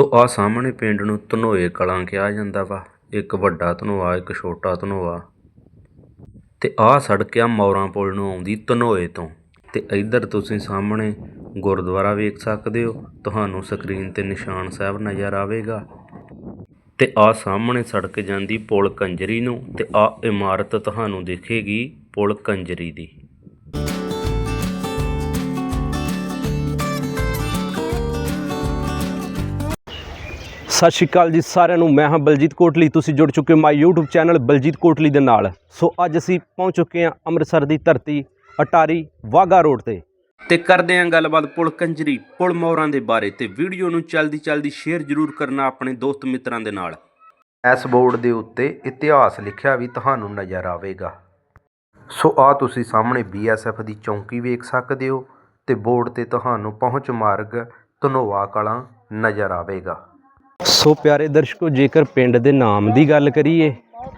ਸੋ ਆ ਸਾਹਮਣੇ ਪਿੰਡ ਨੂੰ ਧਨੋਏ ਕਲਾਂ ਕਿਹਾ ਜਾਂਦਾ ਵਾ। ਇੱਕ ਵੱਡਾ ਧਨੋਆ, ਇੱਕ ਛੋਟਾ ਧਨੋਆ। ਤੇ ਆਹ ਸੜਕ ਆ ਮੌਰਾਂ ਪੁਲ ਨੂੰ ਆਉਂਦੀ ਧਨੋਏ ਤੋਂ। ਤੇ ਇੱਧਰ ਤੁਸੀਂ ਸਾਹਮਣੇ ਗੁਰਦੁਆਰਾ ਵੇਖ ਸਕਦੇ ਹੋ। ਤੁਹਾਨੂੰ ਸਕਰੀਨ ਤੇ ਨਿਸ਼ਾਨ ਸਾਹਿਬ ਨਜ਼ਰ ਆਵੇਗਾ। ਤੇ ਆ ਸਾਹਮਣੇ ਸੜਕ ਜਾਂਦੀ ਪੁਲ ਕੰਜਰੀ ਨੂੰ। ਤੇ ਆ ਇਮਾਰਤ ਤੁਹਾਨੂੰ ਦਿਖੇਗੀ ਪੁਲ ਕੰਜਰੀ ਦੀ। ਸਤਿ ਸ਼੍ਰੀ ਅਕਾਲ ਜੀ ਸਾਰਿਆਂ ਨੂੰ। ਮੈਂ ਹਾਂ ਬਲਜੀਤ ਕੋਟਲੀ। ਤੁਸੀਂ ਜੁੜ ਚੁੱਕੇ ਹੋ my YouTube channel Baljit Kotli ਦੇ ਨਾਲ। ਸੋ ਅੱਜ ਅਸੀਂ ਪਹੁੰਚ ਚੁੱਕੇ ਹਾਂ ਅੰਮ੍ਰਿਤਸਰ ਦੀ ਧਰਤੀ ਅਟਾਰੀ ਵਾਗਾ ਰੋਡ ਤੇ। ਤੇ ਕਰਦੇ ਹਾਂ ਗੱਲਬਾਤ ਪੁਲ ਕੰਜਰੀ, ਪੁਲ ਮੌਰਾਂ ਦੇ ਬਾਰੇ ਤੇ ਵੀਡੀਓ ਨੂੰ ਚਲਦੀ ਚਲਦੀ ਸ਼ੇਅਰ ਜ਼ਰੂਰ ਕਰਨਾ ਆਪਣੇ ਦੋਸਤ ਮਿੱਤਰਾਂ ਦੇ ਨਾਲ। ਇਸ ਬੋਰਡ ਦੇ ਉੱਤੇ ਇਤਿਹਾਸ ਲਿਖਿਆ ਵੀ ਤੁਹਾਨੂੰ ਨਜ਼ਰ ਆਵੇਗਾ। ਸੋ ਆ ਤੁਸੀਂ ਸਾਹਮਣੇ ਬੀਐਸਐਫ ਦੀ ਚੌਂਕੀ ਵੇਖ ਸਕਦੇ ਹੋ ਤੇ ਬੋਰਡ ਤੇ ਤੁਹਾਨੂੰ ਪਹੁੰਚ ਮਾਰਗ ਧਨੋਆ ਕਲਾਂ ਨਜ਼ਰ ਆਵੇਗਾ। ਸੋ ਪਿਆਰੇ ਦਰਸ਼ਕੋ, ਜੇਕਰ ਪਿੰਡ ਦੇ ਨਾਮ ਦੀ ਗੱਲ ਕਰੀਏ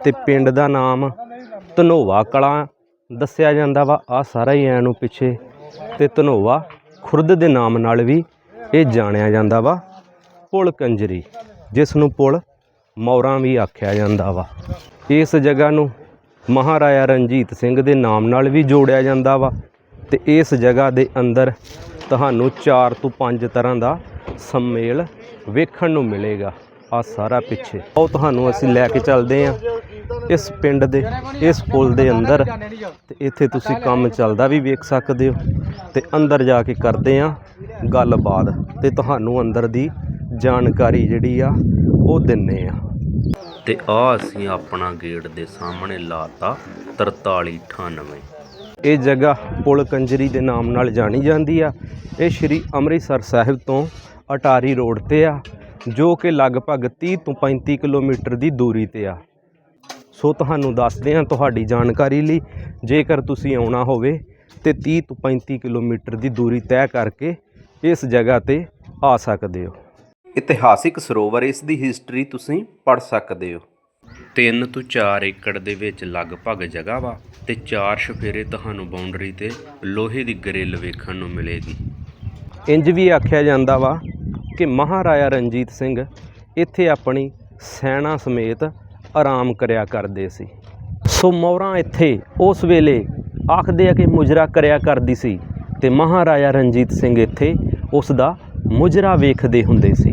ਤੇ ਪਿੰਡ ਦਾ ਨਾਮ ਧਨੋਵਾ ਕਲਾਂ ਦੱਸਿਆ ਜਾਂਦਾ ਵਾ ਆ ਸਾਰਾ ਹੀ ਐ ਨੂੰ ਪਿੱਛੇ। ਤੇ ਧਨੋਵਾ ਖੁਰਦ ਦੇ ਨਾਮ ਨਾਲ ਵੀ ਇਹ ਜਾਣਿਆ ਜਾਂਦਾ ਵਾ, ਪੁਲ ਕੰਜਰੀ, ਜਿਸ ਨੂੰ ਪੁਲ ਮੌਰਾਂ ਵੀ ਆਖਿਆ ਜਾਂਦਾ ਵਾ। ਇਸ ਜਗ੍ਹਾ ਨੂੰ ਮਹਾਰਾਜਾ ਰਣਜੀਤ ਸਿੰਘ ਦੇ ਨਾਮ ਨਾਲ ਵੀ ਜੋੜਿਆ ਜਾਂਦਾ ਵਾ ਤੇ ਇਸ ਜਗ੍ਹਾ ਦੇ ਅੰਦਰ ਤੁਹਾਨੂੰ 4 ਤੋਂ 5 ਤਰ੍ਹਾਂ ਦਾ ਸੰਮੇਲ ਵੇਖਣ ਨੂੰ ਮਿਲੇਗਾ। ਆ ਸਾਰਾ ਪਿੱਛੇ। ਉਹ ਤੁਹਾਨੂੰ ਅਸੀਂ ਲੈ ਕੇ ਚੱਲਦੇ ਆਂ। ਇਸ ਪਿੰਡ ਦੇ, ਇਸ ਪੁਲ ਦੇ ਅੰਦਰ। ਤੇ ਇੱਥੇ ਤੁਸੀਂ ਕੰਮ ਚੱਲਦਾ ਵੀ ਵੇਖ ਸਕਦੇ ਹੋ। ਤੇ ਅੰਦਰ ਜਾ ਕੇ ਕਰਦੇ ਆਂ ਗੱਲਬਾਤ। ਤੇ ਤੁਹਾਨੂੰ ਅੰਦਰ ਦੀ ਜਾਣਕਾਰੀ ਜਿਹੜੀ ਆ, ਉਹ ਦਿੰਨੇ ਆ। ਤੇ ਆ ਅਸੀਂ ਆਪਣਾ ਗੇਟ ਦੇ ਸਾਹਮਣੇ ਲਾਤਾ 4398 ਇਹ ਜਗ੍ਹਾ ਪੁਲ ਕੰਜਰੀ ਦੇ ਨਾਮ ਨਾਲ ਜਾਣੀ ਜਾਂਦੀ ਆ। ਇਹ ਸ਼੍ਰੀ ਅੰਮ੍ਰਿਤਸਰ ਸਾਹਿਬ ਤੋਂ ਅਟਾਰੀ ਰੋਡ ਤੇ ਆ, ਜੋ ਕਿ ਲਗਭਗ 30 ਤੋਂ 35 ਕਿਲੋਮੀਟਰ ਦੀ ਦੂਰੀ ਤੇ ਆ। ਸੋ ਤੁਹਾਨੂੰ ਦੱਸਦੇ ਹਾਂ ਤੁਹਾਡੀ ਜਾਣਕਾਰੀ ਲਈ, ਜੇਕਰ ਤੁਸੀਂ ਆਉਣਾ ਹੋਵੇ ਤੇ 30 ਤੋਂ 35 ਕਿਲੋਮੀਟਰ ਦੀ ਦੂਰੀ ਤੈਅ ਕਰਕੇ ਇਸ ਜਗ੍ਹਾ ਤੇ ਆ ਸਕਦੇ ਹੋ। ਇਤਿਹਾਸਿਕ ਸਰੋਵਰ ਇਸ ਦੀ ਹਿਸਟਰੀ ਤੁਸੀਂ ਪੜ੍ਹ ਸਕਦੇ ਹੋ। 3 ਤੋਂ 4 ਏਕੜ ਦੇ ਵਿੱਚ ਲਗਭਗ ਜਗ੍ਹਾ ਵਾ ਤੇ ਚਾਰ ਸ਼ਫੇਰੇ ਤੁਹਾਨੂੰ ਬਾਉਂਡਰੀ ਤੇ ਲੋਹੇ ਦੀ ਗ੍ਰਿਲ ਵੇਖਣ ਨੂੰ ਮਿਲੇਗੀ। ਇੰਜ ਵੀ ਆਖਿਆ ਜਾਂਦਾ ਵਾ ਕਿ ਮਹਾਰਾਜਾ ਰਣਜੀਤ ਸਿੰਘ ਇੱਥੇ ਆਪਣੀ ਸੈਨਾ ਸਮੇਤ ਆਰਾਮ ਕਰਿਆ ਕਰਦੇ ਸੀ। ਸੋ ਮੌਰਾਂ ਇੱਥੇ ਉਸ ਵੇਲੇ ਆਖਦੇ ਆ ਕਿ ਮੁਜਰਾ ਕਰਿਆ ਕਰਦੀ ਸੀ ਤੇ ਮਹਾਰਾਜਾ ਰਣਜੀਤ ਸਿੰਘ ਇੱਥੇ ਉਸ ਦਾ ਮੁਜਰਾ ਵੇਖਦੇ ਹੁੰਦੇ ਸੀ।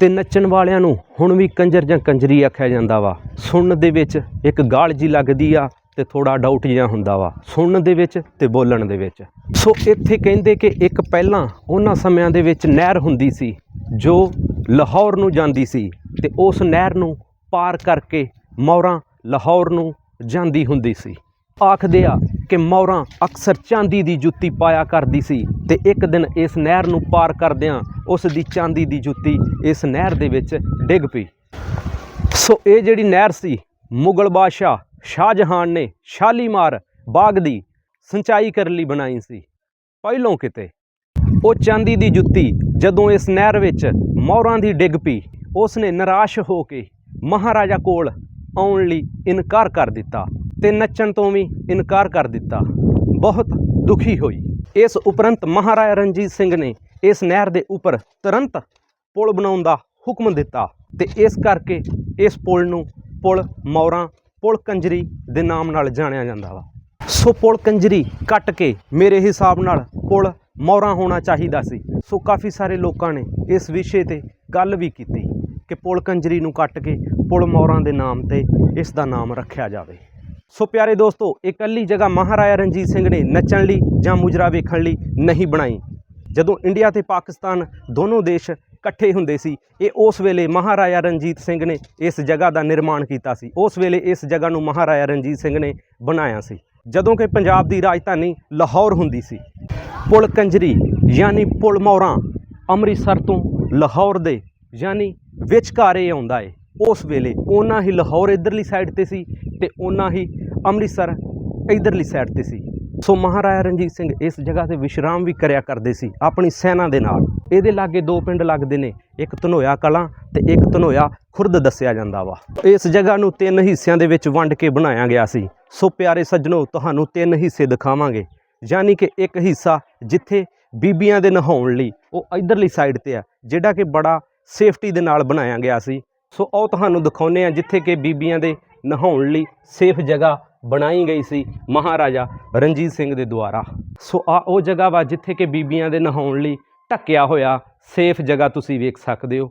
ਤੇ ਨੱਚਣ ਵਾਲਿਆਂ ਨੂੰ ਹੁਣ ਵੀ ਕੰਜਰ ਜਾਂ ਕੰਜਰੀ ਆਖਿਆ ਜਾਂਦਾ ਵਾ। ਸੁਣਨ ਦੇ ਵਿੱਚ ਇੱਕ ਗਾਲ ਜੀ ਲੱਗਦੀ ਆ ਤੇ ਥੋੜਾ ਡਾਊਟ ਜਿਹਾ ਹੁੰਦਾ ਵਾ, ਸੁਣਨ ਦੇ ਵਿੱਚ ਤੇ ਬੋਲਣ ਦੇ ਵਿੱਚ। ਸੋ ਇੱਥੇ ਕਹਿੰਦੇ ਕਿ ਇੱਕ ਪਹਿਲਾਂ ਉਹਨਾਂ ਸਮਿਆਂ ਦੇ ਵਿੱਚ ਨਹਿਰ ਹੁੰਦੀ ਸੀ, ਜੋ ਲਾਹੌਰ ਨੂੰ ਜਾਂਦੀ ਸੀ ਤੇ ਉਸ ਨਹਿਰ ਨੂੰ ਪਾਰ ਕਰਕੇ ਮੌਰਾਂ ਲਾਹੌਰ ਨੂੰ ਜਾਂਦੀ ਹੁੰਦੀ ਸੀ। ਆਖਦੇ ਆ ਕਿ ਮੌਰਾਂ ਅਕਸਰ ਚਾਂਦੀ ਦੀ ਜੁੱਤੀ ਪਾਇਆ ਕਰਦੀ ਸੀ ਤੇ ਇੱਕ ਦਿਨ ਇਸ ਨਹਿਰ ਨੂੰ ਪਾਰ ਕਰਦਿਆਂ ਉਸ ਦੀ ਚਾਂਦੀ ਦੀ ਜੁੱਤੀ ਇਸ ਨਹਿਰ ਦੇ ਵਿੱਚ ਡਿੱਗ ਪਈ। ਸੋ ਇਹ ਜਿਹੜੀ ਨਹਿਰ ਸੀ, ਮੁਗਲ ਬਾਦਸ਼ਾਹ ਸ਼ਾਹਜਹਾਨ ਨੇ ਸ਼ਾਲੀਮਾਰ ਬਾਗ ਦੀ ਸਿੰਚਾਈ ਕਰਨ ਲਈ ਬਣਾਈ ਸੀ। ਪਹਿਲੋਂ ਕਿਤੇ ਉਹ ਚਾਂਦੀ ਦੀ ਜੁੱਤੀ ਜਦੋਂ ਇਸ ਨਹਿਰ ਵਿੱਚ ਮੌਰਾਂ ਦੀ ਡਿੱਗ ਪਈ ਉਸ ਨੇ ਨਿਰਾਸ਼ ਹੋ ਕੇ ਮਹਾਰਾਜਾ ਕੋਲ ਆਉਣ ਲਈ ਇਨਕਾਰ ਕਰ ਦਿੱਤਾ ਤੇ ਨੱਚਣ ਤੋਂ ਵੀ ਇਨਕਾਰ ਕਰ ਦਿੱਤਾ। ਬਹੁਤ ਦੁਖੀ ਹੋਈ। ਇਸ ਉਪਰੰਤ ਮਹਾਰਾਜਾ ਰਣਜੀਤ ਸਿੰਘ ਨੇ ਇਸ ਨਹਿਰ ਦੇ ਉੱਪਰ ਤੁਰੰਤ ਪੁਲ ਬਣਾਉਣ ਦਾ ਹੁਕਮ ਦਿੱਤਾ ਤੇ ਇਸ ਕਰਕੇ ਇਸ ਪੁਲ ਨੂੰ ਪੁਲ ਮੌਰਾਂ ਪੁਲ ਕੰਜਰੀ ਦੇ ਨਾਮ ਨਾਲ ਜਾਣਿਆ ਜਾਂਦਾ ਵਾ। ਸੋ ਪੁਲ ਕੰਜਰੀ ਕੱਟ ਕੇ ਮੇਰੇ ਹਿਸਾਬ ਨਾਲ ਪੁਲ ਮੌਰਾਂ ਹੋਣਾ ਚਾਹੀਦਾ ਸੀ। ਸੋ ਕਾਫੀ ਸਾਰੇ ਲੋਕਾਂ ਨੇ ਇਸ ਵਿਸ਼ੇ ਤੇ ਗੱਲ ਵੀ ਕੀਤੀ ਕਿ ਪੁਲ ਕੰਜਰੀ ਨੂੰ ਕੱਟ ਕੇ ਪੁਲ ਮੌਰਾਂ ਦੇ ਨਾਮ ਤੇ ਇਸ ਦਾ ਨਾਮ ਰੱਖਿਆ ਜਾਵੇ। ਸੋ ਪਿਆਰੇ ਦੋਸਤੋ, ਇਕੱਲੀ ਜਗ੍ਹਾ ਮਹਾਰਾਜਾ ਰਣਜੀਤ ਸਿੰਘ ਨੇ ਨੱਚਣ ਲਈ ਜਾਂ ਮੁਜਰਾ ਵੇਖਣ ਲਈ ਨਹੀਂ ਬਣਾਈ। ਜਦੋਂ ਇੰਡੀਆ ਤੇ ਪਾਕਿਸਤਾਨ ਦੋਨੋਂ ਦੇਸ਼ ਇਕੱਠੇ ਹੁੰਦੇ ਸੀ। ਇਹ ਉਸ ਵੇਲੇ ਮਹਾਰਾਜਾ ਰਣਜੀਤ ਸਿੰਘ ਨੇ ਇਸ ਜਗ੍ਹਾ ਦਾ ਨਿਰਮਾਣ ਕੀਤਾ ਸੀ। ਉਸ ਵੇਲੇ ਇਸ ਜਗ੍ਹਾ ਨੂੰ ਮਹਾਰਾਜਾ ਰਣਜੀਤ ਸਿੰਘ ਨੇ ਬਣਾਇਆ ਸੀ। ਜਦੋਂ ਕਿ ਪੰਜਾਬ ਦੀ ਰਾਜਧਾਨੀ ਲਾਹੌਰ ਹੁੰਦੀ ਸੀ। ਪੁਲ ਕੰਜਰੀ ਯਾਨੀ ਪੁਲ ਮੌਰਾਂ ਅੰਮ੍ਰਿਤਸਰ ਤੋਂ ਲਾਹੌਰ ਦੇ ਯਾਨੀ ਵਿਚਕਾਰੇ ਆਉਂਦਾ ਏ। ਉਸ ਵੇਲੇ ਉਹਨਾਂ ਹੀ ਲਾਹੌਰ ਇਧਰਲੀ ਸਾਈਡ ਤੇ ਸੀ ਤੇ ਉਹਨਾਂ ਹੀ ਅੰਮ੍ਰਿਤਸਰ ਇਧਰਲੀ ਸਾਈਡ ਤੇ ਸੀ। ਸੋ ਮਹਾਰਾਜਾ ਰਣਜੀਤ ਸਿੰਘ ਇਸ ਜਗ੍ਹਾ ਤੇ ਵਿਸ਼ਰਾਮ ਵੀ ਕਰਿਆ ਕਰਦੇ ਸੀ, ਆਪਣੀ ਸੈਨਾ ਦੇ ਨਾਲ। ਇਹਦੇ ਲਾਗੇ ਦੋ ਪਿੰਡ ਲੱਗਦੇ ਨੇ, ਇੱਕ ਧਨੋਇਆ ਕਲਾਂ ਤੇ ਇੱਕ ਧਨੋਇਆ ਖੁਰਦ ਦੱਸਿਆ ਜਾਂਦਾ ਵਾ। ਇਸ ਜਗ੍ਹਾ ਨੂੰ ਤਿੰਨ ਹਿੱਸਿਆਂ ਦੇ ਵਿੱਚ ਵੰਡ ਕੇ ਬਣਾਇਆ ਗਿਆ ਸੀ। ਸੋ ਪਿਆਰੇ ਸੱਜਣੋ, ਤੁਹਾਨੂੰ ਤਿੰਨ ਹਿੱਸੇ ਦਿਖਾਵਾਂਗੇ। ਯਾਨੀ ਕਿ ਇੱਕ ਹਿੱਸਾ ਜਿੱਥੇ ਬੀਬੀਆਂ ਦੇ ਨਹਾਉਣ ਲਈ, ਉਹ ਇਧਰਲੀ ਸਾਈਡ ਤੇ ਆ, ਜਿਹੜਾ ਕਿ ਬੜਾ ਸੇਫਟੀ ਦੇ ਨਾਲ ਬਣਾਇਆ ਗਿਆ ਸੀ। ਸੋ ਉਹ ਤੁਹਾਨੂੰ ਦਿਖਾਉਂਦੇ ਆ ਜਿੱਥੇ ਕਿ ਬੀਬੀਆਂ ਦੇ ਨਹਾਉਣ ਲਈ ਸੇਫ ਜਗ੍ਹਾ ਬਣਾਈ ਗਈ ਸੀ ਮਹਾਰਾਜਾ ਰਣਜੀਤ ਸਿੰਘ ਦੇ ਦੁਆਰਾ। ਸੋ ਆ ਉਹ ਜਗ੍ਹਾ ਵਾ ਜਿੱਥੇ ਕਿ ਬੀਬੀਆਂ ਦੇ ਨਹਾਉਣ ਲਈ ਢੱਕਿਆ ਹੋਇਆ ਸੇਫ ਜਗ੍ਹਾ ਤੁਸੀਂ ਵੇਖ ਸਕਦੇ ਹੋ।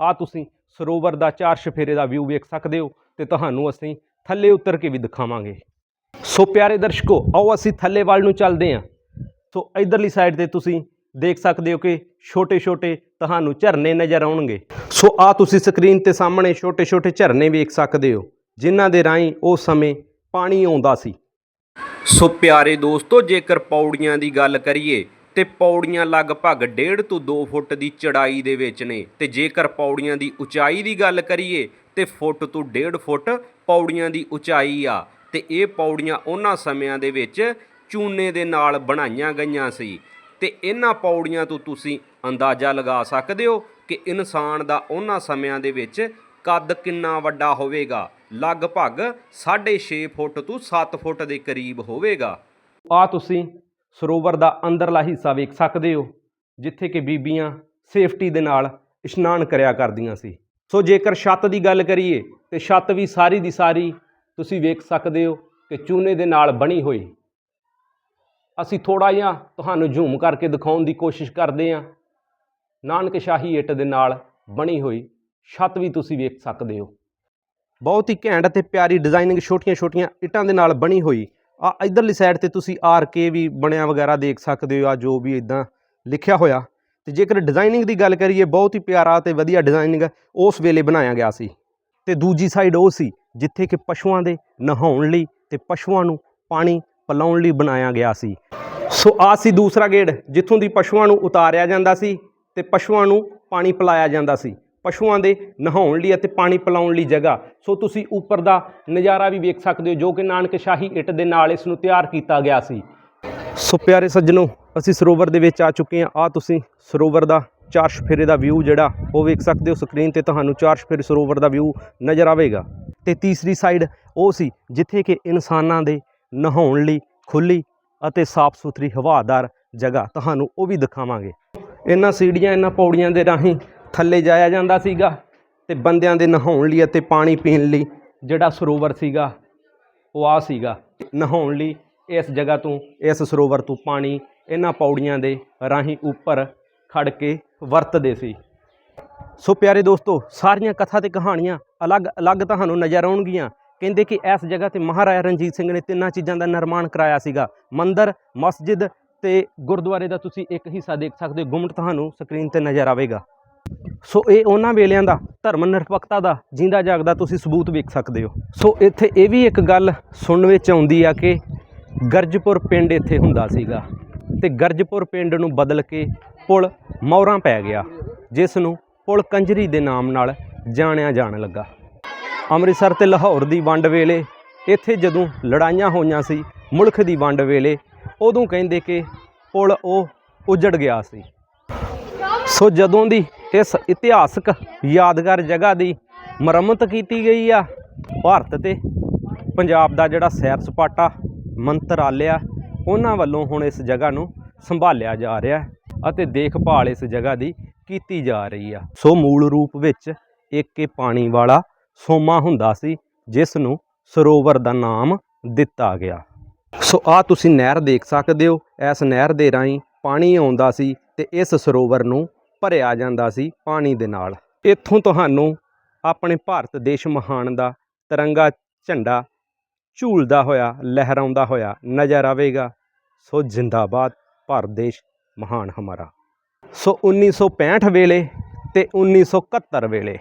ਆ ਤੁਸੀਂ ਸਰੋਵਰ ਦਾ ਚਾਰ ਚਫੇਰੇ ਦਾ ਵਿਊ ਵੇਖ ਸਕਦੇ ਹੋ ਤੇ ਤੁਹਾਨੂੰ ਅਸੀਂ ਥੱਲੇ ਉਤਰ ਕੇ ਵੀ ਦਿਖਾਵਾਂਗੇ। ਸੋ ਪਿਆਰੇ ਦਰਸ਼ਕੋ, ਆਓ ਅਸੀਂ ਥੱਲੇ ਵੱਲ ਨੂੰ ਚੱਲਦੇ ਹਾਂ। ਸੋ ਇਧਰਲੀ ਸਾਈਡ ਤੇ ਤੁਸੀਂ ਦੇਖ ਸਕਦੇ ਹੋ ਕਿ ਛੋਟੇ-ਛੋਟੇ ਤੁਹਾਨੂੰ ਝਰਨੇ ਨਜ਼ਰ ਆਉਣਗੇ। ਸੋ ਆ ਤੁਸੀਂ ਸਕਰੀਨ ਤੇ ਸਾਹਮਣੇ ਛੋਟੇ-ਛੋਟੇ ਝਰਨੇ ਵੇਖ ਸਕਦੇ ਹੋ। ਜਿਨ੍ਹਾਂ ਦੇ ਰਾਹੀਂ ਉਸ ਸਮੇਂ ਪਾਣੀ ਆਉਂਦਾ ਸੀ। ਸੋ ਪਿਆਰੇ ਦੋਸਤੋ, ਜੇਕਰ ਪੌੜੀਆਂ ਦੀ ਗੱਲ ਕਰੀਏ, ਤੇ ਪੌੜੀਆਂ ਲਗਭਗ 1.5 ਤੋਂ 2 ਫੁੱਟ ਦੀ ਚੜਾਈ ਦੇ ਵਿੱਚ ਨੇ। ਤੇ ਜੇਕਰ ਪੌੜੀਆਂ ਦੀ ਉਚਾਈ ਦੀ ਗੱਲ ਕਰੀਏ, ਤੇ ਫੁੱਟ ਤੋਂ 1.5 ਫੁੱਟ ਪੌੜੀਆਂ ਦੀ ਉਚਾਈ ਆ। ਤੇ ਇਹ ਪੌੜੀਆਂ ਉਹਨਾਂ ਸਮਿਆਂ ਦੇ ਵਿੱਚ ਚੂਨੇ ਦੇ ਨਾਲ ਬਣਾਈਆਂ ਗਈਆਂ ਸੀ। ਤੇ ਇਹਨਾਂ ਪੌੜੀਆਂ ਤੋਂ ਤੁਸੀਂ ਅੰਦਾਜ਼ਾ ਲਗਾ ਸਕਦੇ ਹੋ ਕਿ ਇਨਸਾਨ ਦਾ ਉਹਨਾਂ ਸਮਿਆਂ ਦੇ ਵਿੱਚ ਕੱਦ ਕਿੰਨਾ ਵੱਡਾ ਹੋਵੇਗਾ। ਲਗਭਗ 6.5 ਫੁੱਟ ਤੋਂ 7 ਫੁੱਟ ਦੇ ਕਰੀਬ ਹੋਵੇਗਾ। ਆ ਤੁਸੀਂ ਸਰੋਵਰ ਦਾ ਅੰਦਰਲਾ ਹਿੱਸਾ ਵੇਖ ਸਕਦੇ ਹੋ, ਜਿੱਥੇ ਕਿ ਬੀਬੀਆਂ ਸੇਫਟੀ ਦੇ ਨਾਲ ਇਸ਼ਨਾਨ ਕਰਿਆ ਕਰਦੀਆਂ ਸੀ। ਸੋ ਜੇਕਰ ਛੱਤ ਦੀ ਗੱਲ ਕਰੀਏ, ਤੇ ਛੱਤ ਵੀ ਸਾਰੀ ਦੀ ਸਾਰੀ ਤੁਸੀਂ ਵੇਖ ਸਕਦੇ ਹੋ ਕਿ ਚੂਨੇ ਦੇ ਨਾਲ ਬਣੀ ਹੋਈ। ਅਸੀਂ ਥੋੜਾ ਜਿਹਾ ਤੁਹਾਨੂੰ ਜ਼ੂਮ ਕਰਕੇ ਦਿਖਾਉਣ ਦੀ ਕੋਸ਼ਿਸ਼ ਕਰਦੇ ਹਾਂ। ਨਾਨਕ ਸ਼ਾਹੀ ਇੱਟ ਦੇ ਨਾਲ ਬਣੀ ਹੋਈ ਛੱਤ ਵੀ ਤੁਸੀਂ ਵੇਖ ਸਕਦੇ ਹੋ। ਬਹੁਤ ਹੀ ਘੈਂਟ ਅਤੇ ਪਿਆਰੀ ਡਿਜ਼ਾਈਨਿੰਗ ਛੋਟੀਆਂ-ਛੋਟੀਆਂ ਇੱਟਾਂ ਦੇ ਨਾਲ ਬਣੀ ਹੋਈ। ਆ ਇਧਰਲੀ ਸਾਈਡ ਤੇ ਤੁਸੀਂ ਆਰ ਕੇ ਵੀ ਬਣਿਆ ਵਗੈਰਾ ਦੇਖ ਸਕਦੇ ਹੋ, ਆ ਜੋ ਵੀ ਇਦਾਂ ਲਿਖਿਆ ਹੋਇਆ। ਤੇ ਜੇਕਰ ਡਿਜ਼ਾਈਨਿੰਗ ਦੀ ਗੱਲ ਕਰੀਏ, ਬਹੁਤ ਹੀ ਪਿਆਰਾ ਤੇ ਵਧੀਆ ਡਿਜ਼ਾਈਨਿੰਗ ਉਸ ਵੇਲੇ ਬਣਾਇਆ ਗਿਆ ਸੀ। ਤੇ ਦੂਜੀ ਸਾਈਡ ਉਹ ਸੀ, ਜਿੱਥੇ ਕਿ ਪਸ਼ੂਆਂ ਦੇ ਨਹਾਉਣ ਲਈ ਤੇ ਪਸ਼ੂਆਂ ਨੂੰ ਪਾਣੀ ਪਿਲਾਉਣ ਲਈ ਬਣਾਇਆ ਗਿਆ ਸੀ। ਸੋ ਆ ਸੀ ਦੂਸਰਾ ਗੇੜ, ਜਿੱਥੋਂ ਦੀ ਪਸ਼ੂਆਂ ਨੂੰ ਉਤਾਰਿਆ ਜਾਂਦਾ ਸੀ ਤੇ ਪਸ਼ੂਆਂ ਨੂੰ ਪਾਣੀ ਪਿਲਾਇਆ ਜਾਂਦਾ ਸੀ। ਪਸ਼ੂਆਂ ਦੇ ਨਹਾਉਣ ਲਈ ਅਤੇ ਪਾਣੀ ਪਿਲਾਉਣ ਲਈ ਜਗ੍ਹਾ। ਸੋ ਤੁਸੀਂ ਉੱਪਰ ਦਾ ਨਜ਼ਾਰਾ ਵੀ ਵੇਖ ਸਕਦੇ ਹੋ, ਜੋ ਕਿ ਨਾਨਕਸ਼ਾਹੀ ਇੱਟ ਦੇ ਨਾਲ ਇਸ ਨੂੰ ਤਿਆਰ ਕੀਤਾ ਗਿਆ ਸੀ। ਸੋ ਪਿਆਰੇ ਸੱਜਣੋ, ਅਸੀਂ ਸਰੋਵਰ ਦੇ ਵਿੱਚ ਆ ਚੁੱਕੇ ਹਾਂ। ਆ ਤੁਸੀਂ ਸਰੋਵਰ ਦਾ ਚਾਰ ਚੁਫੇਰੇ ਦਾ ਵਿਊ ਜਿਹੜਾ, ਉਹ ਵੇਖ ਸਕਦੇ ਹੋ ਸਕਰੀਨ ਤੇ ਤੁਹਾਨੂੰ ਚਾਰ ਚੁਫੇਰੇ ਸਰੋਵਰ ਦਾ ਵਿਊ ਨਜ਼ਰ ਆਵੇਗਾ। ਤੇ ਤੀਸਰੀ ਸਾਈਡ ਉਹ ਸੀ, ਜਿੱਥੇ ਕਿ ਇਨਸਾਨਾਂ ਦੇ ਨਹਾਉਣ ਲਈ ਖੁੱਲੀ ਅਤੇ ਸਾਫ਼ ਸੁਥਰੀ ਹਵਾਦਾਰ ਜਗ੍ਹਾ। ਤੁਹਾਨੂੰ ਉਹ ਵੀ ਦਿਖਾਵਾਂਗੇ। ਇਹਨਾਂ ਸੀੜੀਆਂ, ਇਹਨਾਂ ਪੌੜੀਆਂ ਦੇ ਰਾਹੀਂ ਥੱਲੇ ਜਾਇਆ ਜਾਂਦਾ ਸੀਗਾ ਤੇ ਬੰਦਿਆਂ ਦੇ ਨਹਾਉਣ ਲਈ ਅਤੇ ਪਾਣੀ ਪੀਣ ਲਈ ਜਿਹੜਾ ਸਰੋਵਰ ਸੀਗਾ, ਉਹ ਆ ਸੀਗਾ। ਨਹਾਉਣ ਲਈ ਇਸ ਜਗ੍ਹਾ ਤੋਂ, ਇਸ ਸਰੋਵਰ ਤੋਂ ਪਾਣੀ ਇਹਨਾਂ ਪੌੜੀਆਂ ਦੇ ਰਾਹੀਂ ਉੱਪਰ ਖੜ ਕੇ ਵਰਤਦੇ ਸੀ। ਸੋ ਪਿਆਰੇ ਦੋਸਤੋ, ਸਾਰੀਆਂ ਕਥਾ ਤੇ ਕਹਾਣੀਆਂ ਅਲੱਗ-ਅਲੱਗ ਤੁਹਾਨੂੰ ਨਜ਼ਰ ਆਉਣਗੀਆਂ। ਕਹਿੰਦੇ ਕਿ ਇਸ ਜਗ੍ਹਾ ਤੇ ਮਹਾਰਾਜਾ ਰਣਜੀਤ ਸਿੰਘ ਨੇ ਤਿੰਨਾਂ ਚੀਜ਼ਾਂ ਦਾ ਨਿਰਮਾਣ ਕਰਾਇਆ ਸੀਗਾ। ਮੰਦਰ, ਮਸਜਿਦ ਤੇ ਗੁਰਦੁਆਰੇ ਦਾ ਤੁਸੀਂ ਇੱਕ ਹਿੱਸਾ ਦੇਖ ਸਕਦੇ ਹੋ। ਗੁੰਮਟ ਤੁਹਾਨੂੰ ਸਕਰੀਨ ਤੇ ਨਜ਼ਰ ਆਵੇਗਾ। ਸੋ ਇਹ ਉਹਨਾਂ ਵੇਲਿਆਂ ਦਾ ਧਰਮ ਨਿਰਪੱਖਤਾ ਦਾ ਜਿੰਦਾ ਜਾਗਦਾ ਤੁਸੀਂ ਸਬੂਤ ਵੇਖ ਸਕਦੇ ਹੋ। ਸੋ ਇੱਥੇ ਇਹ ਵੀ ਇੱਕ ਗੱਲ ਸੁਣਨ ਵਿੱਚ ਆਉਂਦੀ ਆ ਕਿ ਗਰਜਪੁਰ ਪਿੰਡ ਇੱਥੇ ਹੁੰਦਾ ਸੀਗਾ ਤੇ ਗਰਜਪੁਰ ਪਿੰਡ ਨੂੰ ਬਦਲ ਕੇ ਪੁਲ ਮੌਰਾਂ ਪੈ ਗਿਆ, ਜਿਸ ਨੂੰ ਪੁਲ ਕੰਜਰੀ ਦੇ ਨਾਮ ਨਾਲ ਜਾਣਿਆ ਜਾਣ ਲੱਗਾ। ਅੰਮ੍ਰਿਤਸਰ ਤੇ ਲਾਹੌਰ ਦੀ ਵੰਡ ਵੇਲੇ ਇੱਥੇ ਜਦੋਂ ਲੜਾਈਆਂ ਹੋਈਆਂ ਸੀ, ਮੁਲਕ ਦੀ ਵੰਡ ਵੇਲੇ ਉਦੋਂ ਕਹਿੰਦੇ ਕਿ ਪੁਲ ਉਹ ਉਜੜ ਗਿਆ ਸੀ। ਸੋ ਜਦੋਂ ਦੀ ਇਸ ਇਤਿਹਾਸਕ ਯਾਦਗਾਰ ਜਗ੍ਹਾ ਦੀ ਮੁਰੰਮਤ ਕੀਤੀ ਗਈ ਆ। ਭਾਰਤ ਤੇ ਪੰਜਾਬ ਦਾ ਜਿਹੜਾ ਸੈਰ ਸਪਾਟਾ, ਮੰਤਰਾਲਿਆ, ਉਹਨਾਂ ਵੱਲੋਂ ਹੁਣ ਇਸ ਜਗ੍ਹਾ ਨੂੰ ਸੰਭਾਲਿਆ ਜਾ ਰਿਹਾ ਅਤੇ ਦੇਖਭਾਲ ਇਸ ਜਗ੍ਹਾ ਦੀ ਕੀਤੀ ਜਾ ਰਹੀ ਆ। ਸੋ ਮੂਲ ਰੂਪ ਵਿੱਚ ਇੱਕ ਇਹ ਪਾਣੀ ਵਾਲਾ ਸੋਮਾ ਹੁੰਦਾ ਸੀ, ਜਿਸ ਨੂੰ ਸਰੋਵਰ ਦਾ ਨਾਮ ਦਿੱਤਾ ਗਿਆ। ਸੋ ਆ ਤੁਸੀਂ ਨਹਿਰ ਦੇਖ ਸਕਦੇ ਹੋ। ਇਸ ਨਹਿਰ ਦੇ ਰਾਹੀਂ ਪਾਣੀ ਆਉਂਦਾ ਸੀ ਤੇ ਇਸ ਸਰੋਵਰ ਨੂੰ ਭਰਿਆ ਜਾਂਦਾ ਸੀ ਪਾਣੀ ਦੇ ਨਾਲ। ਇੱਥੋਂ ਤੁਹਾਨੂੰ ਆਪਣੇ ਭਾਰਤ ਦੇਸ਼ ਮਹਾਨ ਦਾ ਤਿਰੰਗਾ ਝੰਡਾ ਝੂਲਦਾ ਹੋਇਆ, ਲਹਿਰਾਉਂਦਾ ਹੋਇਆ ਨਜ਼ਰ ਆਵੇਗਾ। ਸੋ ਜਿੰਦਾਬਾਦ, ਭਾਰਤ ਦੇਸ਼ ਮਹਾਨ ਹਮਾਰਾ। ਸੋ 1965 ਵੇਲੇ ਤੇ 1971 ਵੇਲੇ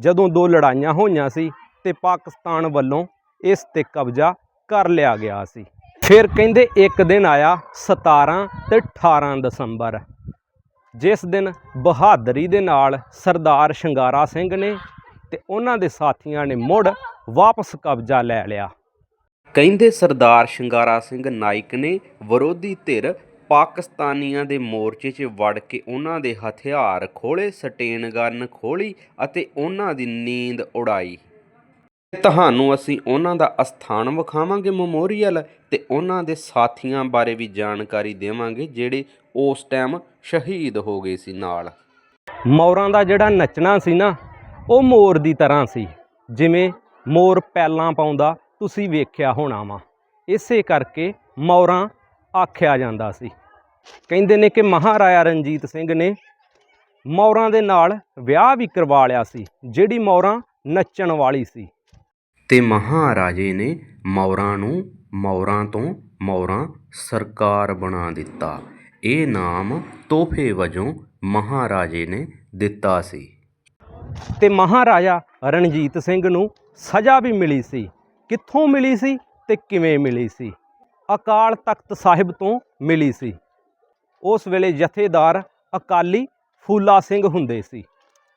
ਜਦੋਂ ਦੋ ਲੜਾਈਆਂ ਹੋਈਆਂ ਸੀ ਤੇ ਪਾਕਿਸਤਾਨ ਵੱਲੋਂ ਇਸ ਤੇ ਕਬਜ਼ਾ ਕਰ ਲਿਆ ਗਿਆ ਸੀ। ਫਿਰ ਕਹਿੰਦੇ ਇੱਕ ਦਿਨ ਆਇਆ 17 ਤੇ 18 ਦਸੰਬਰ। ਜਿਸ ਦਿਨ ਬਹਾਦਰੀ ਦੇ ਨਾਲ ਸਰਦਾਰ ਸ਼ਿੰਗਾਰਾ ਸਿੰਘ ਨੇ ਤੇ ਉਹਨਾਂ ਦੇ ਸਾਥੀਆਂ ਨੇ ਮੁੜ ਵਾਪਸ ਕਬਜ਼ਾ ਲੈ ਲਿਆ। ਕਹਿੰਦੇ ਸਰਦਾਰ ਸ਼ਿੰਗਾਰਾ ਸਿੰਘ ਨਾਇਕ ਨੇ ਵਿਰੋਧੀ ਧਿਰ ਪਾਕਿਸਤਾਨੀਆਂ ਦੇ ਮੋਰਚੇ 'ਚ ਵੜ ਕੇ ਉਹਨਾਂ ਦੇ ਹਥਿਆਰ ਖੋਲੇ ਸਟੇਨ ਗਨ ਖੋਲੀ ਅਤੇ ਉਹਨਾਂ ਦੀ ਨੀਂਦ ਉਡਾਈ। ਤੁਹਾਨੂੰ ਅਸੀਂ ਉਹਨਾਂ ਦਾ ਅਸਥਾਨ ਵਿਖਾਵਾਂਗੇ ਮੈਮੋਰੀਅਲ ਤੇ ਉਹਨਾਂ ਦੇ ਸਾਥੀਆਂ ਬਾਰੇ ਵੀ ਜਾਣਕਾਰੀ ਦੇਵਾਂਗੇ ਜਿਹੜੇ ਉਸ ਟਾਈਮ ਸ਼ਹੀਦ ਹੋ ਗਏ ਸੀ ਨਾਲ। ਮੋਰਾਂ ਦਾ ਜਿਹੜਾ ਨੱਚਣਾ ਸੀ ਨਾ, ਉਹ ਮੋਰ ਦੀ ਤਰ੍ਹਾਂ ਸੀ। ਜਿਵੇਂ ਮੋਰ ਪੈਲਾਂ ਪਾਉਂਦਾ, ਤੁਸੀਂ ਵੇਖਿਆ ਹੋਣਾ ਵਾ। ਇਸੇ ਕਰਕੇ ਮੋਰਾਂ ਆਖਿਆ ਜਾਂਦਾ ਸੀ। ਕਹਿੰਦੇ ਨੇ ਕਿ ਮਹਾਰਾਜਾ ਰਣਜੀਤ ਸਿੰਘ ਨੇ ਮੋਰਾਂ ਦੇ ਨਾਲ ਵਿਆਹ ਵੀ ਕਰਵਾ ਲਿਆ ਸੀ, ਜਿਹੜੀ ਮੋਰਾਂ ਨੱਚਣ ਵਾਲੀ ਸੀ। ਤੇ ਮਹਾਰਾਜੇ ਨੇ ਮੌਰਾਂ ਨੂੰ ਮੌਰਾਂ ਤੋਂ ਮੌਰਾਂ ਸਰਕਾਰ ਬਣਾ ਦਿੱਤਾ। ਇਹ ਨਾਮ ਤੋਹਫੇ ਵਜੋਂ ਮਹਾਰਾਜੇ ਨੇ ਦਿੱਤਾ ਸੀ। ਤੇ ਮਹਾਰਾਜਾ ਰਣਜੀਤ ਸਿੰਘ ਨੂੰ ਸਜ਼ਾ ਵੀ ਮਿਲੀ ਸੀ। ਕਿੱਥੋਂ ਮਿਲੀ ਸੀ ਤੇ ਕਿਵੇਂ ਮਿਲੀ ਸੀ? ਅਕਾਲ ਤਖਤ ਸਾਹਿਬ ਤੋਂ ਮਿਲੀ ਸੀ। ਉਸ ਵੇਲੇ ਜਥੇਦਾਰ ਅਕਾਲੀ ਫੂਲਾ ਸਿੰਘ ਹੁੰਦੇ ਸੀ।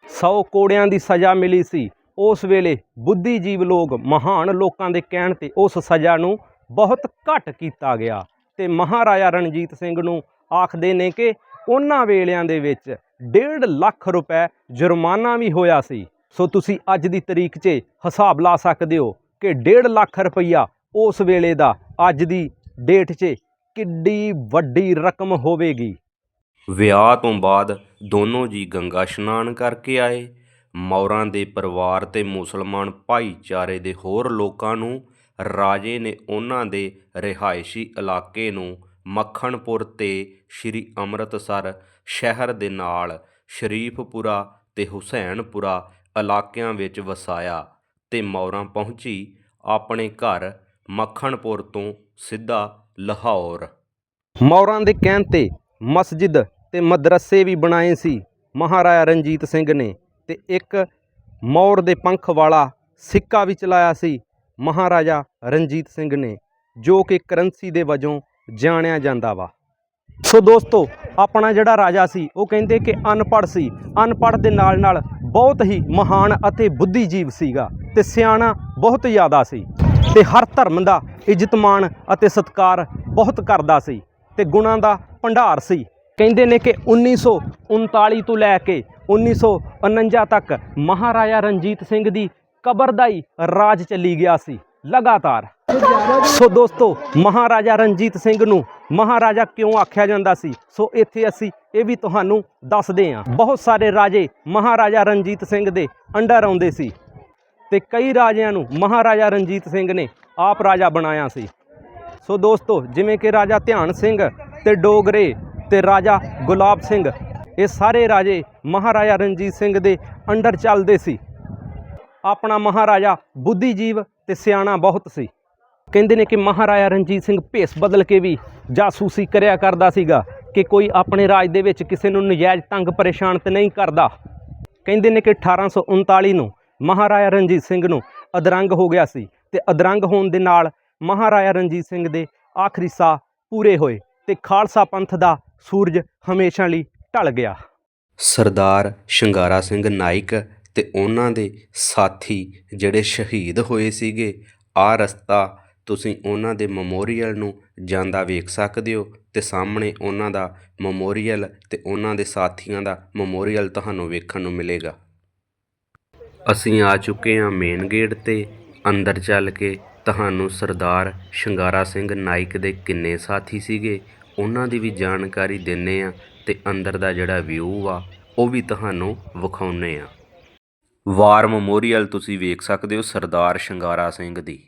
100 ਕੋੜਿਆਂ ਦੀ ਸਜ਼ਾ ਮਿਲੀ ਸੀ। ਉਸ ਵੇਲੇ ਬੁੱਧੀਜੀਵ ਲੋਕ ਮਹਾਨ ਲੋਕਾਂ ਦੇ ਕਹਿਣ ਤੇ ਉਸ ਸਜ਼ਾ ਨੂੰ ਬਹੁਤ ਘੱਟ ਕੀਤਾ ਗਿਆ ਤੇ ਮਹਾਰਾਜਾ ਰਣਜੀਤ ਸਿੰਘ ਨੂੰ ਆਖਦੇ ਨੇ ਕਿ ਉਹਨਾਂ ਵੇਲਿਆਂ ਦੇ ਵਿੱਚ 1.5 ਲੱਖ ਰੁਪਏ ਜੁਰਮਾਨਾ ਵੀ ਹੋਇਆ ਸੀ। ਸੋ ਤੁਸੀਂ ਅੱਜ ਦੀ ਤਰੀਕ 'ਚ ਹਿਸਾਬ ਲਾ ਸਕਦੇ ਹੋ ਕਿ 1.5 ਲੱਖ ਰੁਪਈਆ ਉਸ ਵੇਲੇ ਦਾ ਅੱਜ ਦੀ ਡੇਟ 'ਚ ਕਿੱਡੀ ਵੱਡੀ ਰਕਮ ਹੋਵੇਗੀ। ਵਿਆਹ ਤੋਂ ਬਾਅਦ ਦੋਨੋਂ ਜੀ ਗੰਗਾ ਇਸ਼ਨਾਨ ਕਰਕੇ ਆਏ। ਮੌਰਾਂ ਦੇ ਪਰਿਵਾਰ ਤੇ ਮੁਸਲਮਾਨ ਭਾਈਚਾਰੇ ਦੇ ਹੋਰ ਲੋਕਾਂ ਨੂੰ ਰਾਜੇ ਨੇ ਉਹਨਾਂ ਦੇ ਰਿਹਾਇਸ਼ੀ ਇਲਾਕੇ ਨੂੰ ਮੱਖਣਪੁਰ ਤੇ ਸ਼੍ਰੀ ਅੰਮ੍ਰਿਤਸਰ ਸ਼ਹਿਰ ਦੇ ਨਾਲ ਸ਼ਰੀਫਪੁਰਾ ਤੇ ਹੁਸੈਨਪੁਰਾ ਇਲਾਕਿਆਂ ਵਿੱਚ ਵਸਾਇਆ ਤੇ ਮੌਰਾਂ ਪਹੁੰਚੀ ਆਪਣੇ ਘਰ ਮੱਖਣਪੁਰ ਤੋਂ ਸਿੱਧਾ ਲਾਹੌਰ। ਮੌਰਾਂ ਦੇ ਕਹਿਣ ਤੇ ਮਸਜਿਦ ਤੇ ਮਦਰਸੇ ਵੀ ਬਣਾਏ ਸੀ। ਮਹਾਰਾਜਾ ਰਣਜੀਤ ਸਿੰਘ ਨੇ ਤੇ ਇੱਕ ਮੌਰ ਦੇ ਪੰਖ ਵਾਲਾ ਸਿੱਕਾ ਵੀ ਚਲਾਇਆ ਸੀ ਮਹਾਰਾਜਾ ਰਣਜੀਤ ਸਿੰਘ ਨੇ, ਜੋ ਕਿ ਕਰੰਸੀ ਦੇ ਵਜੋਂ ਜਾਣਿਆ ਜਾਂਦਾ ਵਾ। ਸੋ ਦੋਸਤੋ, ਆਪਣਾ ਜਿਹੜਾ ਰਾਜਾ ਸੀ, ਉਹ ਕਹਿੰਦੇ ਕਿ ਅਨਪੜ੍ਹ ਸੀ। ਅਨਪੜ੍ਹ ਦੇ ਨਾਲ ਨਾਲ ਬਹੁਤ ਹੀ ਮਹਾਨ ਅਤੇ ਬੁੱਧੀਜੀਵ ਸੀਗਾ ਤੇ ਸਿਆਣਾ ਬਹੁਤ ਜ਼ਿਆਦਾ ਸੀ ਤੇ ਹਰ ਧਰਮ ਦਾ ਇੱਜ਼ਤਮਾਨ ਅਤੇ ਸਤਿਕਾਰ ਬਹੁਤ ਕਰਦਾ ਸੀ ਤੇ ਗੁਣਾਂ ਦਾ ਭੰਡਾਰ ਸੀ। ਕਹਿੰਦੇ ਨੇ ਕਿ 1939 ਤੋਂ ਲੈ ਕੇ 1949 ਤੱਕ ਮਹਾਰਾਜਾ ਰਣਜੀਤ ਸਿੰਘ ਦੀ ਕਬਰ ਦਾ ਹੀ ਰਾਜ ਚੱਲੀ ਗਿਆ ਸੀ, ਲਗਾਤਾਰ। ਸੋ ਦੋਸਤੋ, ਮਹਾਰਾਜਾ ਰਣਜੀਤ ਸਿੰਘ ਨੂੰ ਮਹਾਰਾਜਾ ਕਿਉਂ ਆਖਿਆ ਜਾਂਦਾ ਸੀ? ਸੋ ਇੱਥੇ ਅਸੀਂ ਇਹ ਵੀ ਤੁਹਾਨੂੰ ਦੱਸਦੇ ਹਾਂ। ਬਹੁਤ ਸਾਰੇ ਰਾਜੇ ਮਹਾਰਾਜਾ ਰਣਜੀਤ ਸਿੰਘ ਦੇ ਅੰਡਰ ਆਉਂਦੇ ਸੀ ਤੇ ਕਈ ਰਾਜਿਆਂ ਨੂੰ ਮਹਾਰਾਜਾ ਰਣਜੀਤ ਸਿੰਘ ਨੇ ਆਪ ਰਾਜਾ ਬਣਾਇਆ ਸੀ। ਸੋ ਦੋਸਤੋ, ਜਿਵੇਂ ਕਿ ਰਾਜਾ ਧਿਆਨ ਸਿੰਘ ਤੇ ਡੋਗਰੇ ਤੇ ਰਾਜਾ ਗੁਲਾਬ ਸਿੰਘ ਇਹ ਸਾਰੇ ਰਾਜੇ ਮਹਾਰਾਜਾ ਰਣਜੀਤ ਸਿੰਘ ਦੇ ਅੰਡਰ ਚੱਲਦੇ ਸੀ। ਆਪਣਾ ਮਹਾਰਾਜਾ ਬੁੱਧੀਜੀਵ ਤੇ ਸਿਆਣਾ ਬਹੁਤ ਸੀ। ਕਹਿੰਦੇ ਨੇ ਕਿ ਮਹਾਰਾਜਾ ਰਣਜੀਤ ਸਿੰਘ ਭੇਸ ਬਦਲ ਕੇ ਵੀ ਜਾਸੂਸੀ ਕਰਿਆ ਕਰਦਾ ਸੀਗਾ ਕਿ ਕੋਈ ਆਪਣੇ ਰਾਜ ਦੇ ਵਿੱਚ ਕਿਸੇ ਨੂੰ ਨਜਾਇਜ਼ ਤੰਗ ਪਰੇਸ਼ਾਨ ਤੇ ਨਹੀਂ ਕਰਦਾ। ਕਹਿੰਦੇ ਨੇ ਕਿ 1839 ਨੂੰ ਮਹਾਰਾਜਾ ਰਣਜੀਤ ਸਿੰਘ ਨੂੰ ਅਧਰੰਗ ਹੋ ਗਿਆ ਸੀ ਤੇ ਅਧਰੰਗ ਹੋਣ ਦੇ ਨਾਲ ਮਹਾਰਾਜਾ ਰਣਜੀਤ ਸਿੰਘ ਦੇ ਆਖਰੀ ਸਾਹ ਪੂਰੇ ਹੋਏ ਤੇ ਖਾਲਸਾ ਪੰਥ ਦਾ ਸੂਰਜ ਹਮੇਸ਼ਾ ਲਈ ਢਲ ਗਿਆ। ਸਰਦਾਰ ਸ਼ਿੰਗਾਰਾ ਸਿੰਘ ਨਾਇਕ ਤੇ ਉਹਨਾਂ ਦੇ ਸਾਥੀ ਜਿਹੜੇ ਸ਼ਹੀਦ ਹੋਏ ਸੀਗੇ ਆ ਰਸਤਾ ਤੁਸੀਂ ਉਹਨਾਂ ਦੇ ਮੈਮੋਰੀਅਲ ਨੂੰ ਜਾਂਦਾ ਵੇਖ ਸਕਦੇ ਹੋ ਤੇ ਸਾਹਮਣੇ ਉਹਨਾਂ ਦਾ ਮੈਮੋਰੀਅਲ ਤੇ ਉਹਨਾਂ ਦੇ ਸਾਥੀਆਂ ਦਾ ਮੈਮੋਰੀਅਲ ਤੁਹਾਨੂੰ ਵੇਖਣ ਨੂੰ ਮਿਲੇਗਾ। ਅਸੀਂ ਆ ਚੁੱਕੇ ਹਾਂ ਮੇਨ ਗੇਟ ਤੇ, ਅੰਦਰ ਚੱਲ ਕੇ ਤੁਹਾਨੂੰ ਸਰਦਾਰ ਸ਼ਿੰਗਾਰਾ ਸਿੰਘ ਨਾਇਕ ਦੇ ਕਿੰਨੇ ਸਾਥੀ ਸੀਗੇ, ਉਹਨਾਂ ਦੀ ਵੀ ਜਾਣਕਾਰੀ ਦਿੰਨੇ ਆ ਤੇ ਅੰਦਰ ਦਾ ਜਿਹੜਾ ਵਿਊ ਆ, ਉਹ ਵੀ ਤੁਹਾਨੂੰ ਵਿਖਾਉਨੇ ਆ। ਵਾਰ ਮੈਮੋਰੀਅਲ ਤੁਸੀਂ ਵੇਖ ਸਕਦੇ ਹੋ ਸਰਦਾਰ ਸ਼ਿੰਗਾਰਾ ਸਿੰਘ ਦੀ।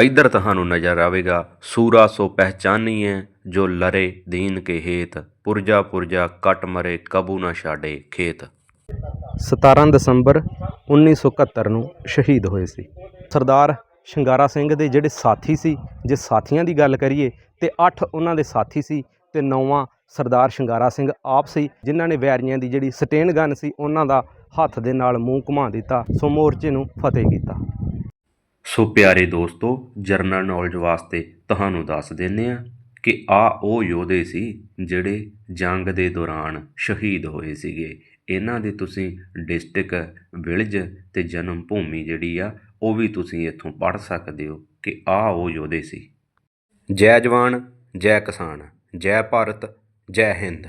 ਇਧਰ ਤੁਹਾਨੂੰ ਨਜ਼ਰ ਆਵੇਗਾ, ਸੂਰਾ ਸੋ ਪਹਿਚਾਨੀਏ ਜੋ ਲਰੇ ਦੀਨ ਕੇ ਹੇਤ, ਪੁਰਜਾ ਪੁਰਜਾ ਕਟ ਮਰੇ ਕਬੂ ਨਾ ਛਾੜੇ ਖੇਤ। 17 ਦਸੰਬਰ 1971 ਨੂੰ ਸ਼ਹੀਦ ਹੋਏ ਸੀ। ਸਰਦਾਰ ਸ਼ਿੰਗਾਰਾ ਸਿੰਘ ਦੇ ਜਿਹੜੇ ਸਾਥੀ ਸੀ, ਜੇ ਸਾਥੀਆਂ ਦੀ ਗੱਲ ਕਰੀਏ, ਤੇ 8 ਉਹਨਾਂ ਦੇ ਸਾਥੀ ਸੀ ਤੇ ਨੌਵਾਂ ਸਰਦਾਰ ਸ਼ਿੰਗਾਰਾ ਸਿੰਘ ਆਪ ਸੀ, ਜਿਨ੍ਹਾਂ ਨੇ ਵੈਰੀਆਂ ਦੀ ਜਿਹੜੀ ਸਟੇਨ ਗਨ ਸੀ, ਉਹਨਾਂ ਦਾ ਹੱਥ ਦੇ ਨਾਲ ਮੂੰਹ ਘੁਮਾ ਦਿੱਤਾ, ਸੋ ਮੋਰਚੇ ਨੂੰ ਫਤਿਹ ਕੀਤਾ। ਸੋ ਪਿਆਰੇ ਦੋਸਤੋ, ਜਰਨਲ ਨੌਲੇਜ ਵਾਸਤੇ ਤੁਹਾਨੂੰ ਦੱਸ ਦਿੰਨੇ ਆ ਕਿ ਆ ਉਹ ਯੋਧੇ ਸੀ ਜਿਹੜੇ ਜੰਗ ਦੇ ਦੌਰਾਨ ਸ਼ਹੀਦ ਹੋਏ ਸੀਗੇ। ਇਹਨਾਂ ਦੇ ਤੁਸੀਂ ਡਿਸਟ੍ਰਿਕਟ, ਵਿਲਜ਼ ਤੇ ਜਨਮ ਭੂਮੀ ਜਿਹੜੀ ਆ, ਉਹ ਵੀ ਤੁਸੀਂ ਇੱਥੋਂ ਪੜ੍ਹ ਸਕਦੇ ਹੋ ਕਿ ਆ ਉਹ ਯੋਧੇ ਸੀ। ਜੈ ਜਵਾਨ, ਜੈ ਕਿਸਾਨ, ਜੈ ਭਾਰਤ ਜੈ ਹਿੰਦ।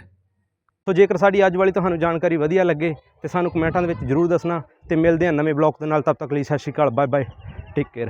ਸੋ ਜੇਕਰ ਸਾਡੀ ਅੱਜ ਵਾਲੀ ਤੁਹਾਨੂੰ ਜਾਣਕਾਰੀ ਵਧੀਆ ਲੱਗੇ ਤੇ ਸਾਨੂੰ ਕਮੈਂਟਾਂ ਦੇ ਵਿੱਚ ਜਰੂਰ ਦੱਸਣਾ ਤੇ ਮਿਲਦੇ ਹਾਂ ਨਵੇਂ ਬਲੌਗ ਦੇ ਨਾਲ, ਤਦ ਤੱਕ ਲਈ Sat Sri Akal bye bye take care